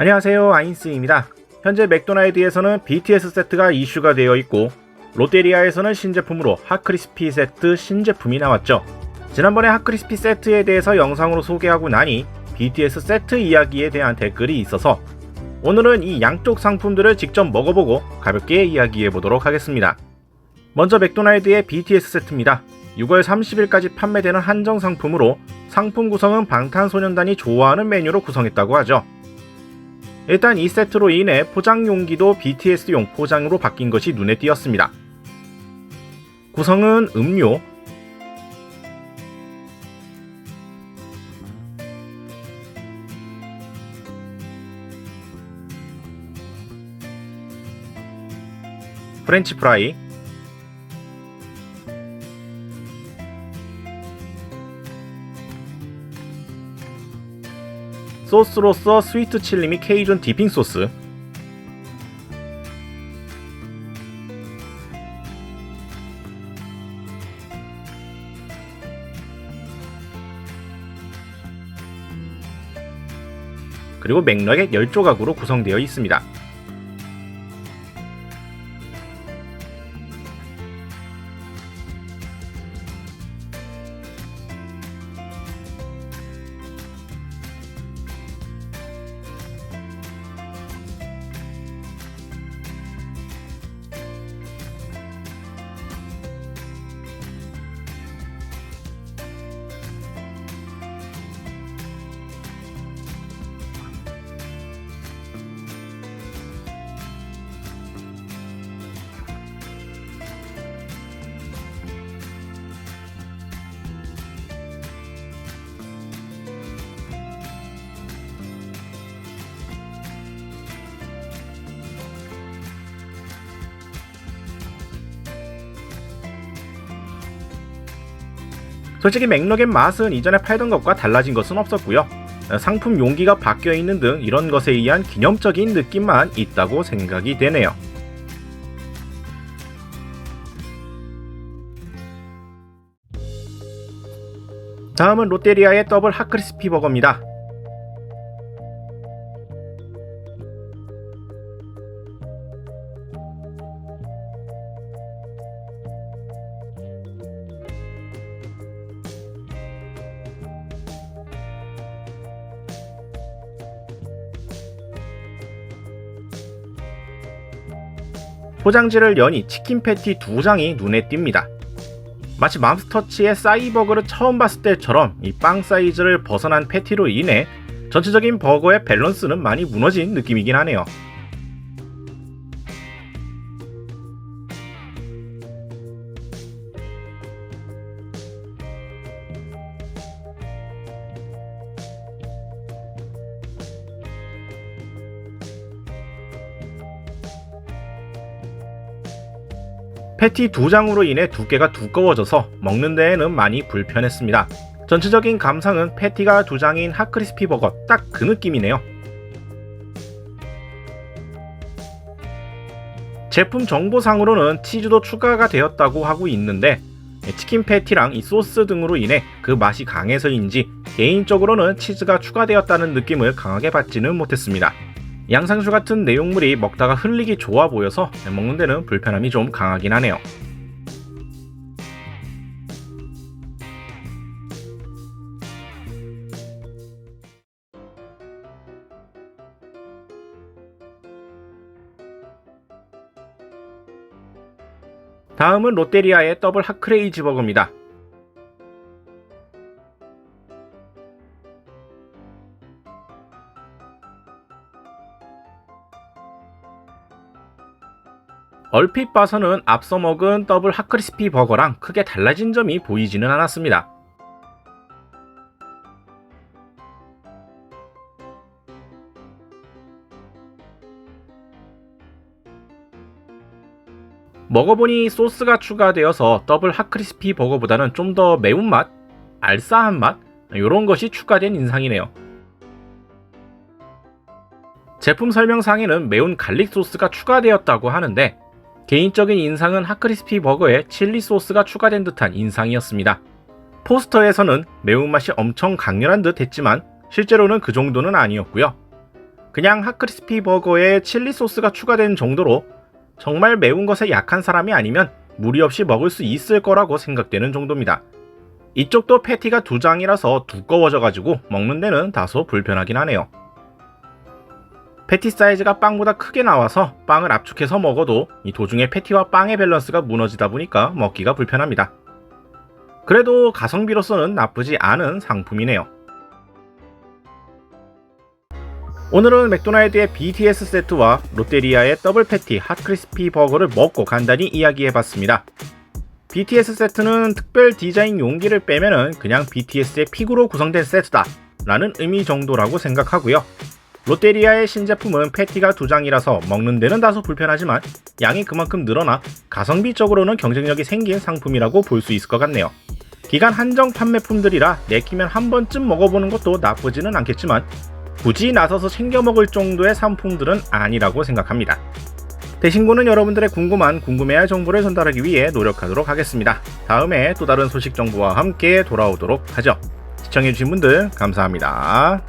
안녕하세요 아인스입니다. 현재 맥도날드에서는 BTS 세트가 이슈가 되어 있고 롯데리아에서는 신제품으로 핫크리스피 세트 신제품이 나왔죠. 지난번에 핫크리스피 세트에 대해서 영상으로 소개하고 나니 BTS 세트 이야기에 대한 댓글이 있어서 오늘은 이 양쪽 상품들을 직접 먹어보고 가볍게 이야기해 보도록 하겠습니다. 먼저 맥도날드의 BTS 세트입니다. 6월 30일까지 판매되는 한정 상품으로 상품 구성은 방탄소년단이 좋아하는 메뉴로 구성했다고 하죠. 일단 이 세트로 인해 포장 용기도 BTS용 포장으로 바뀐 것이 눈에 띄었습니다. 구성은 음료, 프렌치 프라이, 소스로서 스위트 칠리 및 케이준 디핑 소스, 그리고 맥락의 10조각으로 구성되어 있습니다. 솔직히 맥락의 맛은 이전에 팔던 것과 달라진 것은 없었고요. 상품 용기가 바뀌어 있는 등 이런 것에 의한 기념적인 느낌만 있다고 생각이 되네요. 다음은 롯데리아의 더블 핫크리스피 버거입니다. 포장지를 여니 치킨 패티 두 장이 눈에 띕니다. 마치 맘스터치의 싸이버거를 처음 봤을 때처럼 이 빵 사이즈를 벗어난 패티로 인해 전체적인 버거의 밸런스는 많이 무너진 느낌이긴 하네요. 패티 두 장으로 인해 두께가 두꺼워져서 먹는 데에는 많이 불편했습니다. 전체적인 감상은 패티가 두 장인 핫크리스피 버거 딱 그 느낌이네요. 제품 정보상으로는 치즈도 추가가 되었다고 하고 있는데 치킨 패티랑 이 소스 등으로 인해 그 맛이 강해서인지 개인적으로는 치즈가 추가되었다는 느낌을 강하게 받지는 못했습니다. 양상추 같은 내용물이 먹다가 흘리기 좋아 보여서 먹는 데는 불편함이 좀 강하긴 하네요. 다음은 롯데리아의 더블 핫크레이지 버거입니다. 얼핏 봐서는 앞서 먹은 더블 핫크리스피 버거랑 크게 달라진 점이 보이지는 않았습니다. 먹어보니 소스가 추가되어서 더블 핫크리스피 버거보다는 좀 더 매운맛, 알싸한 맛, 이런 것이 추가된 인상이네요. 제품 설명상에는 매운 갈릭 소스가 추가되었다고 하는데 개인적인 인상은 핫크리스피 버거에 칠리 소스가 추가된 듯한 인상이었습니다. 포스터에서는 매운맛이 엄청 강렬한 듯 했지만 실제로는 그 정도는 아니었고요. 그냥 핫크리스피 버거에 칠리 소스가 추가된 정도로 정말 매운 것에 약한 사람이 아니면 무리 없이 먹을 수 있을 거라고 생각되는 정도입니다. 이쪽도 패티가 두 장이라서 두꺼워져가지고 먹는 데는 다소 불편하긴 하네요. 패티 사이즈가 빵보다 크게 나와서 빵을 압축해서 먹어도 이 도중에 패티와 빵의 밸런스가 무너지다 보니까 먹기가 불편합니다. 그래도 가성비로서는 나쁘지 않은 상품이네요. 오늘은 맥도날드의 BTS 세트와 롯데리아의 더블 패티 핫크리스피 버거를 먹고 간단히 이야기해봤습니다. BTS 세트는 특별 디자인 용기를 빼면은 그냥 BTS의 픽으로 구성된 세트다 라는 의미 정도라고 생각하고요. 롯데리아의 신제품은 패티가 두 장이라서 먹는 데는 다소 불편하지만 양이 그만큼 늘어나 가성비적으로는 경쟁력이 생긴 상품이라고 볼 수 있을 것 같네요. 기간 한정 판매품들이라 내키면 한 번쯤 먹어보는 것도 나쁘지는 않겠지만 굳이 나서서 챙겨 먹을 정도의 상품들은 아니라고 생각합니다. 대신고는 여러분들의 궁금한 궁금해할 정보를 전달하기 위해 노력하도록 하겠습니다. 다음에 또 다른 소식 정보와 함께 돌아오도록 하죠. 시청해주신 분들 감사합니다.